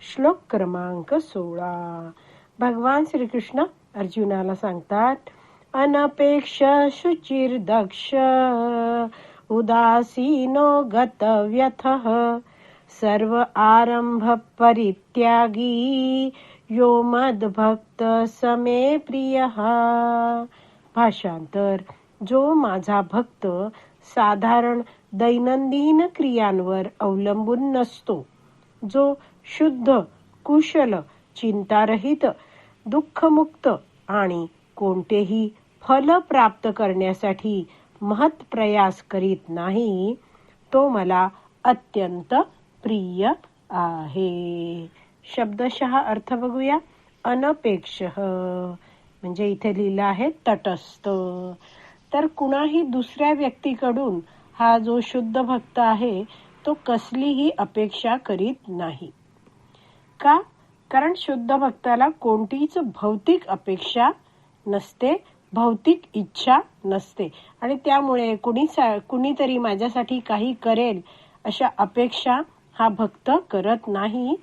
श्लोक क्रमांक सोळा. भगवान श्रीकृष्ण अर्जुनाला सांगतात अनपेक्ष शुचिर दक्ष उदासीनो गतव्यथ सर्व आरंभ परित्यागी यो मदभक्त समे प्रिय. भाषांतर जो माझा भक्त साधारण दैनंदिन क्रियांवर अवलंबून नसतो जो शुद्ध कुशल चिंतारहित दुःखमुक्त आणि कोणतेही फल प्राप्त करण्यासाठी महत् प्रयास करीत नाही तो मला अत्यंत प्रिय आहे. शब्दशः अर्थ बघूया. अनपेक्ष. म्हणजे इथे लिहिलं आहे तटस्थ. तर कुणाही दुसऱ्या व्यक्तीकडून हा जो शुद्ध भक्त आहे तो कसलीही अपेक्षा करीत नाही. का कारण शुद्ध भक्ताला कोणतीच भौतिक अपेक्षा नसते भौतिक इच्छा नसते. आणि त्यामुळे कुणी कुणीतरी माझ्यासाठी काही करेल अशा अपेक्षा हा भक्त करत नाही.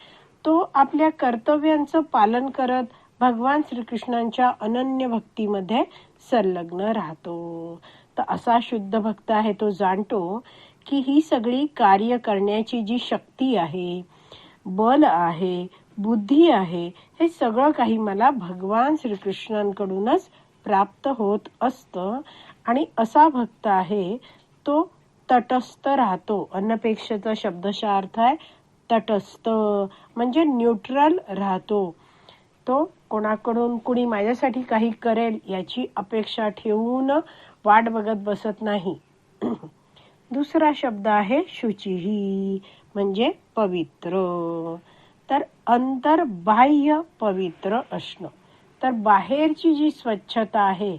तो आपल्या कर्तव्यांचं पालन करत भगवान श्रीकृष्णांच्या अनन्य भक्तीमध्ये संलग्न राहतो. तर असा शुद्ध भक्त आहे तो जाणतो की ही सगळी कार्य करण्याची जी शक्ती आहे बल आहे बुद्धी आहे हे सगळं काही मला भगवान श्रीकृष्णांकडूनच प्राप्त होत असतं. आणि असा भक्त आहे तो तटस्थ राहतो. अन्नपेक्षेचा शब्दशा अर्थ आहे तटस्थ म्हणजे न्यूट्रल राहतो. तो कोणाकडून कुणी माझ्यासाठी काही करेल याची अपेक्षा ठेवून वाट बघत बसत नाही. दुसरा शब्द आहे शुचिही म्हणजे पवित्र. तर अंतर्बाह्य पवित्र असणं. तर बाहेरची जी स्वच्छता आहे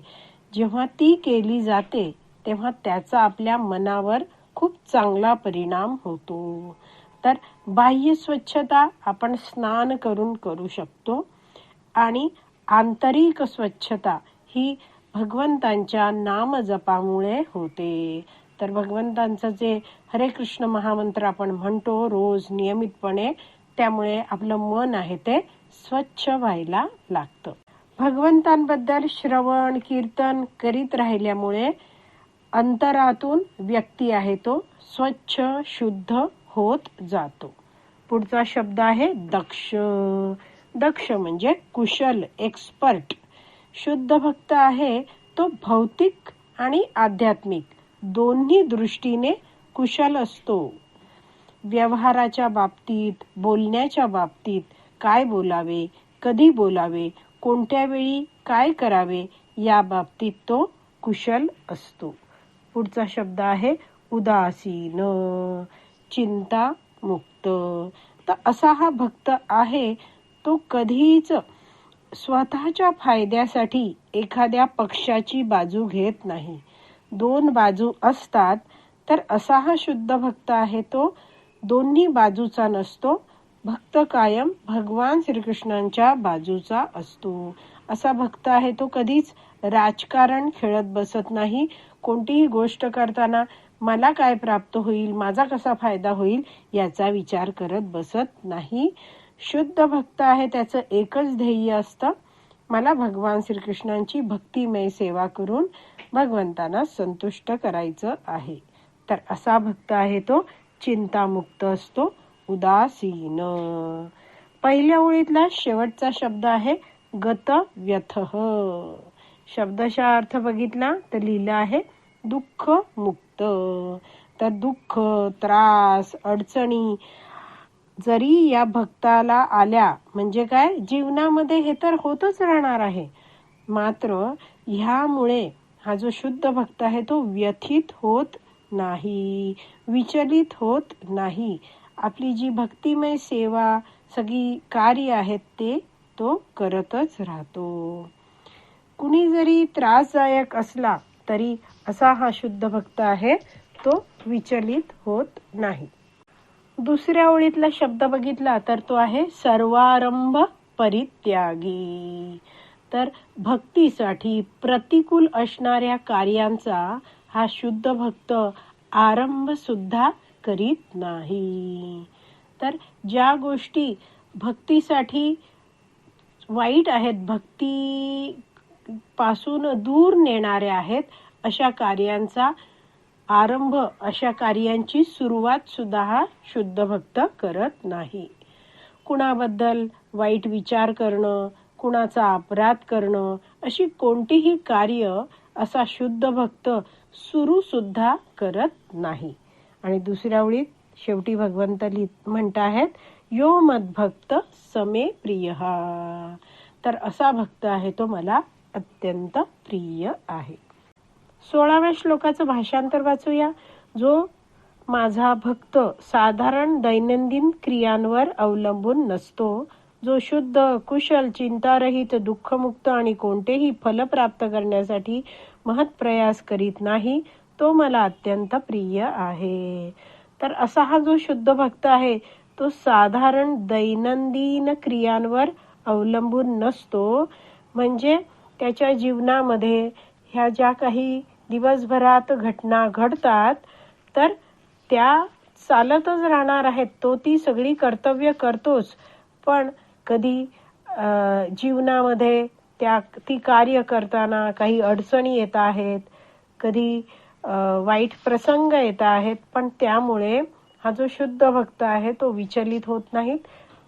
जेव्हा ती केली जाते तेव्हा त्याचा आपल्या मनावर खूप चांगला परिणाम होतो. तर बाह्य स्वच्छता आपण स्नान करून करू शकतो आणि आंतरिक स्वच्छता ही भगवंतांच्या नाम जपामुळे होते. तर भगवंतांचं जे हरे कृष्ण महामंत्र आपण म्हणतो रोज नियमितपणे त्यामुळे आपलं मन आहे ते स्वच्छ व्हायला लागतं. भगवंतांबद्दल श्रवण कीर्तन करीत राहिल्यामुळे अंतरातून व्यक्ती आहे तो स्वच्छ शुद्ध होत जातो. पुढचा शब्द आहे दक्ष. दक्ष म्हणजे कुशल एक्सपर्ट शुद्ध भक्त आहे तो भौतिक आणि आध्यात्मिक. दोन्ही दृष्टीने कुशल असतो. व्यवहाराच्या बाबतीत बोलण्याच्या बाबतीत काय बोलावे कधी बोलावे कोणत्या वेळी काय करावे या बाबतीत तो कुशल असतो. पुढचा शब्द आहे उदासीन चिंता मुक्त तर असा हा भक्त आहे तो कधीच स्वतःच्या फायद्यासाठी एखाद्या पक्षाची बाजू घेत नाही. दोन बाजू असतात तर असा हा शुद्ध भक्त आहे तो. दोन्ही बाजूचा नसतो. भक्त कायम भगवान श्रीकृष्णांच्या बाजूचा असतो. असा भक्त आहे तो कधीच राजकारण खेळत बसत नाही. कोणतीही गोष्ट करताना मला काय प्राप्त होईल माझा कसा फायदा होईल याचा विचार करत बसत नाही. शुद्ध भक्त आहे त्याचं एकच ध्येय असतं मला भगवान श्रीकृष्णांची भक्तिमय सेवा करून भगवंतांना संतुष्ट करायचं आहे. तर असा भक्त आहे तो चिंतामुक्त असतो उदासीन. पहिल्या ओळीतला शेवटचा शब्द आहे गत व्यथ. शब्दशा अर्थ बघितला तर लिहिलं आहे दुःख मुक्त. तर दुःख त्रास अडचणी जरी या भक्ताला आल्या म्हणजे काय? जीवनामध्ये हे तर होतच राहणार आहे. मात्र ह्यामुळे हा जो शुद्ध भक्त आहे तो व्यथित होत नाही विचलित होत नाही. आपली जी भक्तिमय सेवा सगळी कार्य आहेत ते तो करतच राहतो. कुणी जरी त्रासदायक असला तरी असा हा शुद्ध भक्त आहे तो विचलित होत नाही. दुसऱ्या ओळीतला शब्द बघितला तर तो आहे सर्वारंभ परित्यागी. तर भक्तीसाठी प्रतिकूल असणाऱ्या कार्यांचा हा शुद्ध भक्त आरंभ सुद्धा करीत नाही. तर ज्या गोष्टी भक्तीसाठी वाईट आहेत भक्ती पासून दूर नेणाऱ्या आहेत अशा कार्यांचा आरंभ अशा कार्यांची सुरुवात सुद्धा हा शुद्ध भक्त करत नाही. कुणाबद्दल वाईट विचार करणं कुणाचा अपराध करणं अशी कोणतीही कार्य असा शुद्ध भक्त सुरू सुद्धा करत नाही. आणि दुसऱ्या ओळीत शेवटी भगवंत म्हणत आहेत यो मदभक्त समे प्रिय. तर असा भक्त आहे तो मला अत्यंत प्रिय आहे. सोळाव्या श्लोकाचं भाषांतर वाचूया जो माझा भक्त साधारण दैनंदिन क्रियांवर अवलंबून नसतो जो शुद्ध कुशल चिंतारहित दुःखमुक्त आणि कोणतेही फल प्राप्त करण्यासाठी महत प्रयास करीत नाही तो मला अत्यंत प्रिय आहे. तर असा हा जो शुद्ध भक्त आहे तो साधारण दैनंदिन क्रियांवर अवलंबून नसतो. म्हणजे त्याच्या जीवनामध्ये ह्या ज्या काही दिवसभरात घटना घडतात तर त्या चालतच राहणार आहेत. तो ती सगळी कर्तव्य करतोच. पण कधी जीवनामध्ये त्या ती कार्य करताना काही अडचणी येत आहेत कधी वाईट प्रसंग येत आहेत पण त्यामुळे हा जो शुद्ध भक्त आहे तो विचलित होत नाहीत.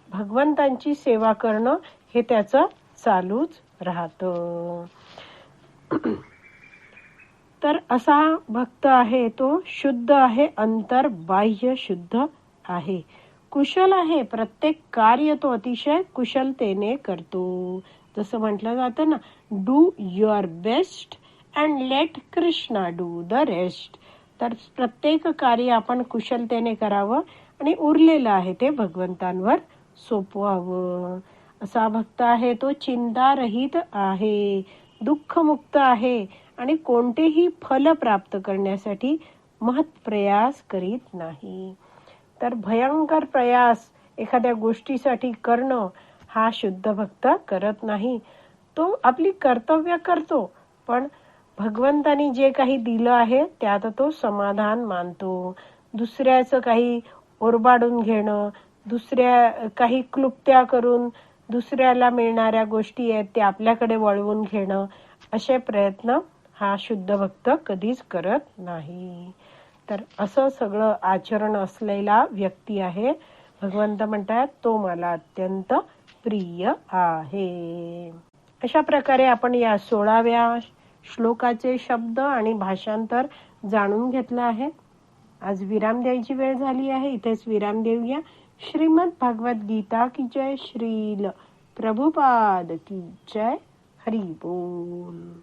भगवंतांची सेवा करणं हे त्याचं चालूच राहतं. तर असा भक्त आहे तो शुद्ध आहे अंतर बाह्य शुद्ध आहे. कुशल आहे प्रत्येक कार्य तो अतिशय कुशलतेने करतो. जसं म्हटलं जातं ना do your best and let Krishna do the rest तर प्रत्येक कार्य आपण कुशलतेने करावं आणि उरलेलं आहे ते भगवंतांवर सोपवावं. असा भक्त आहे तो चिंतारहित आहे दुःखमुक्त आहे आणि कोणतेही फल प्राप्त करण्यासाठी महत् प्रयास करीत नाही. तर भयंकर प्रयास एखाद्या गोष्टीसाठी करणं हा शुद्ध भक्त करत नाही. तो आपली कर्तव्य करतो पण भगवंतानी जे काही दिलं आहे त्यात तो समाधान मानतो. दुसऱ्याचं काही ओरबाडून घेणं दुसऱ्या काही क्लुप्त्या करून दुसऱ्याला मिळणाऱ्या गोष्टी आहेत त्या आपल्याकडे वळवून घेणं असे प्रयत्न हा शुद्ध भक्त कधीच करत नाही. तर असं सगळं आचरण असलेला व्यक्ती आहे. भगवंत म्हणतात तो मला अत्यंत प्रिय आहे. अशा प्रकारे आपण या सोळाव्या श्लोकाचे शब्द आणि भाषांतर जाणून घेतलं आहे. आज विराम द्यायची वेळ झाली आहे. इथेच विराम देऊया. श्रीमद भगवत गीता की जय श्रील. प्रभुपाद की जय. हरी बोल.